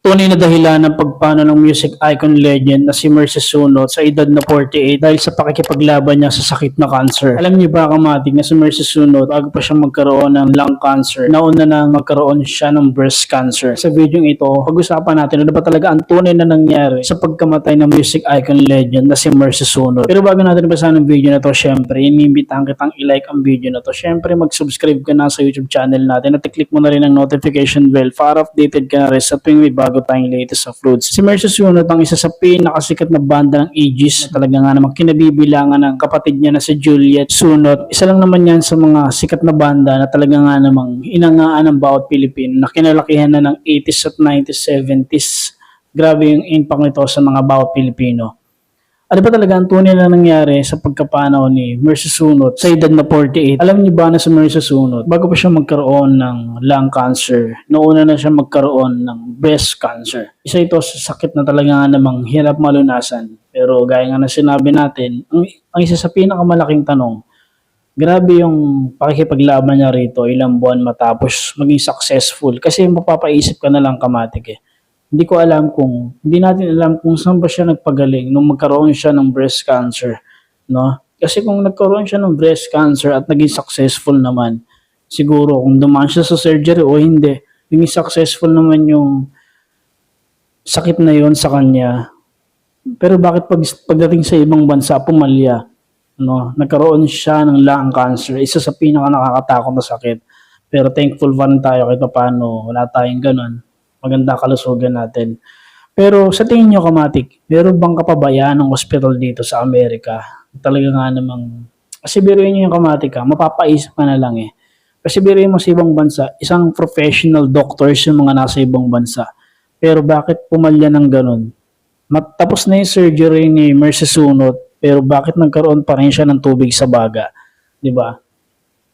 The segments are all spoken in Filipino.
Tunay na dahilan ng pagpano ng music icon legend na si Mercy Sunot sa edad na 48 dahil sa pakikipaglaban niya sa sakit na cancer. Alam niyo ba kamatig na si Mercy Sunot bago pa siya magkaroon ng lung cancer, nauna na magkaroon siya ng breast cancer. Sa video ito, pag-usapan natin ano ba talaga ang tunay na nangyari sa pagkamatay ng music icon legend na si Mercy Sunot. Pero bago natin basahin ang video na to, syempre, iniimbitahan kitang i-like ang video na to. Syempre, mag-subscribe ka na sa YouTube channel natin at i-click mo na rin ang notification bell para updated ka na rin sa tuwing may tayong latest uploads. Si Mercy Sunot ang isa sa pinakasikat na banda ng Aegis na talaga nga namang kinabibilangan ng kapatid niya na si Juliet Sunot. Isa lang naman yan sa mga sikat na banda na talaga nga namang inangaan ng bawat Pilipino na kinalakihan na ng 80s at 90s, 70s. Grabe yung impact nito sa mga bawat Pilipino. Ano ba talaga ang tunay na nangyari sa pagkapanaw ni Mercy Sunot sa edad na 48? Alam niyo ba na si Mercy Sunot, bago pa siya magkaroon ng lung cancer, noona na siya magkaroon ng breast cancer. Isa ito sa sakit na talaga nga namang hirap malunasan. Pero gaya nga na sinabi natin, ang, ang isa sa pinakamalaking tanong, grabe yung pakikipaglaban niya rito ilang buwan matapos maging successful. Kasi mapapaisip ka na lang kamatik eh hindi ko alam kung, hindi natin alam kung saan ba siya nagpagaling nung magkaroon siya ng breast cancer, no? Kasi kung nagkaroon siya ng breast cancer at naging successful naman, siguro kung dumaan siya sa surgery o hindi, naging successful naman yung sakit na yon sa kanya. Pero bakit pag, pagdating sa ibang bansa, pumalya, no? Nagkaroon siya ng lung cancer, isa sa pinaka nakakatakot na sakit. Pero thankful pa rin tayo kahit paano, wala tayong ganun maganda kalusugan natin. Pero sa tingin nyo, Kamatik, meron bang kapabayaan ng hospital dito sa Amerika? Talaga nga namang, kasi biruin nyo yung Kamatik ha, mapapaisip ka na lang eh. Kasi biruin mo sa ibang bansa, isang professional doctors yung mga nasa ibang bansa. Pero bakit pumalya ng ganun? Matapos na yung surgery ni Mercy Sunot, pero bakit nagkaroon pa rin siya ng tubig sa baga? 'Di ba?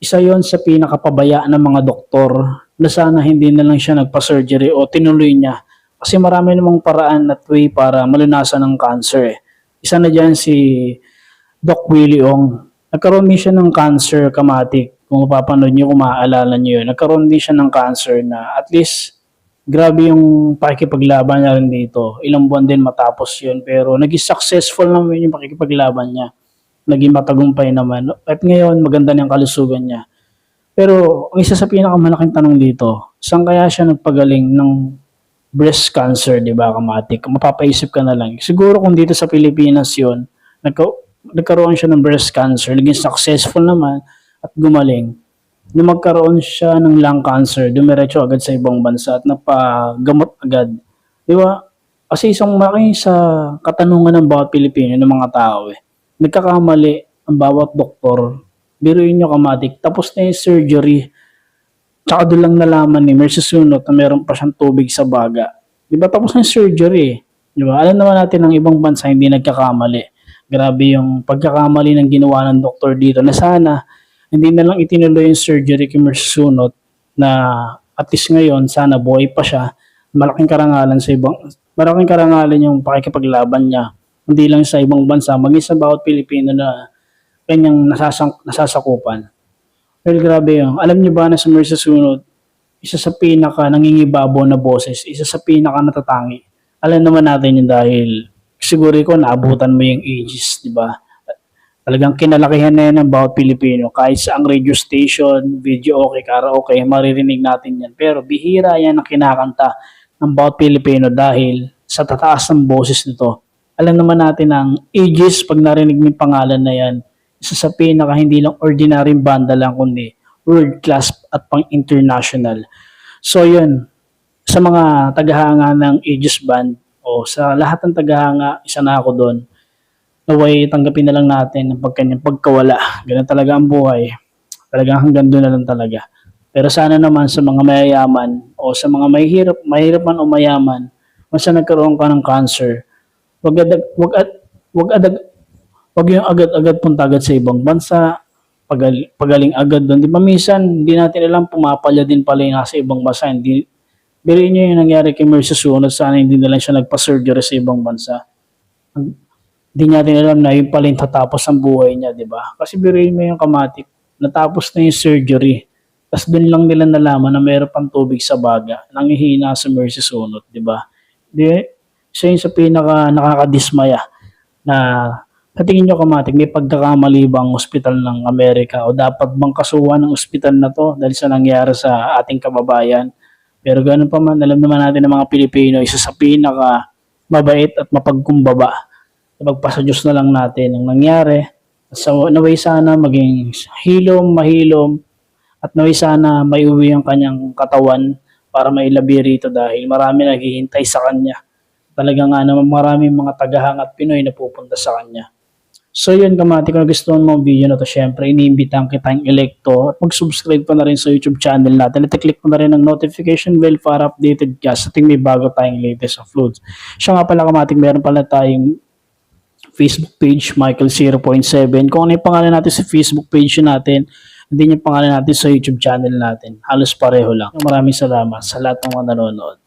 Isa yon sa pinakapabayaan ng mga doktor na sana hindi na lang siya nagpa-surgery o tinuloy niya. Kasi marami namang paraan at way para malunasan ng cancer eh. Isa na dyan si Doc Willie Ong. Nagkaroon din siya ng cancer kamatik. Kung mapapanood niyo, kung maaalala niyo yun. Nagkaroon din siya ng cancer na at least grabe yung pakikipaglaban niya rin dito. Ilang buwan din matapos yun. Pero naging successful naman yung pakikipaglaban niya. Naging matagumpay naman. At ngayon, maganda na yung kalusugan niya. Pero ang isa sa pinakamalaking tanong dito, saan kaya siya nagpagaling ng breast cancer, di ba, kamatik? Mapapaisip ka na lang. Siguro kung dito sa Pilipinas yon nagka, nagkaroon siya ng breast cancer, naging successful naman at gumaling. Nung magkaroon siya ng lung cancer, dumiretso agad sa ibang bansa at napagamot agad. Di ba? Kasi isang malaki sa katanungan ng bawat Pilipino, ng mga tao eh. Nagkakamali ang bawat doktor biruin nyo kamatik, tapos na yung surgery, tsaka doon lang nalaman ni Mercy Sunot na meron pa siyang tubig sa baga. Di ba tapos na yung surgery? Di ba? Alam naman natin ng ibang bansa hindi nagkakamali. Grabe yung pagkakamali ng ginawa ng doktor dito na sana hindi na lang itinuloy yung surgery kay Mercy Sunot na at least ngayon sana buhay pa siya. Malaking karangalan sa ibang malaking karangalan yung pakikipaglaban niya. Hindi lang sa ibang bansa, maging sa bawat Pilipino na kanyang nasasang, nasasakupan. Well, grabe yun. Alam niyo ba na sa Mercy Sunod, isa sa pinaka nangingibabaw na boses, isa sa pinaka natatangi. Alam naman natin yun dahil siguro ko naabutan mo yung ages, di ba? Talagang kinalakihan na yan ng bawat Pilipino. Kahit sa ang radio station, video okay, karaoke, maririnig natin yan. Pero bihira yan ang kinakanta ng bawat Pilipino dahil sa tataas ng boses nito. Alam naman natin ang ages pag narinig yung pangalan na yan, isa sa pinaka hindi lang ordinary banda lang kundi world class at pang international. So yun, sa mga tagahanga ng Aegis Band o sa lahat ng tagahanga, isa na ako doon. Naway tanggapin na lang natin ang pagkanyang pagkawala. Ganun talaga ang buhay. Talagang hanggang doon na lang talaga. Pero sana naman sa mga mayayaman o sa mga mahirap, mahirap man o mayaman, na nagkaroon ka ng cancer, wag adag, wag, ad, wag adag, wag yung agad-agad punta agad sa ibang bansa, pagal, pagaling agad doon. Di ba minsan, hindi natin alam, pumapalya din pala yung nasa ibang bansa. Hindi, Biriin nyo yung nangyari kay Mercy Sunod, sana hindi na lang siya nagpa-surgery sa ibang bansa. Hindi natin alam na yun pala yung tatapos ang buhay niya, di ba? Kasi biriin mo yung kamatik, natapos na yung surgery. Tapos doon lang nila nalaman na mayroon pang tubig sa baga, nangihina sa Mercy Sunod, di ba? Di, isa yun sa pinaka nakakadismaya na patingin nyo kamatik, may pagkakamali bang ospital ng Amerika o dapat bang kasuhan ng ospital na to dahil sa nangyari sa ating kababayan. Pero ganun pa man, alam naman natin ng mga Pilipino, isa sa pinaka mabait at mapagkumbaba. Magpasa Diyos na lang natin ang nangyari. So, naway sana maging hilom, mahilom, at naway sana may uwi ang kanyang katawan para mailabi rito dahil marami naghihintay sa kanya. Talaga nga naman maraming mga tagahangat Pinoy na pupunta sa kanya. So yun kamati, kung gusto mo ang video na to, syempre, iniimbitahan kitang elekto mag-subscribe ka na rin sa YouTube channel natin at i-click mo na rin ang notification bell para updated ka sa ting may bago tayong latest uploads. Siya nga pala kamating, meron pala tayong Facebook page, Michael 0.7. Kung ano yung pangalan natin sa Facebook page natin, hindi yung pangalan natin sa YouTube channel natin. Halos pareho lang. Maraming salamat sa lahat ng mga nanonood.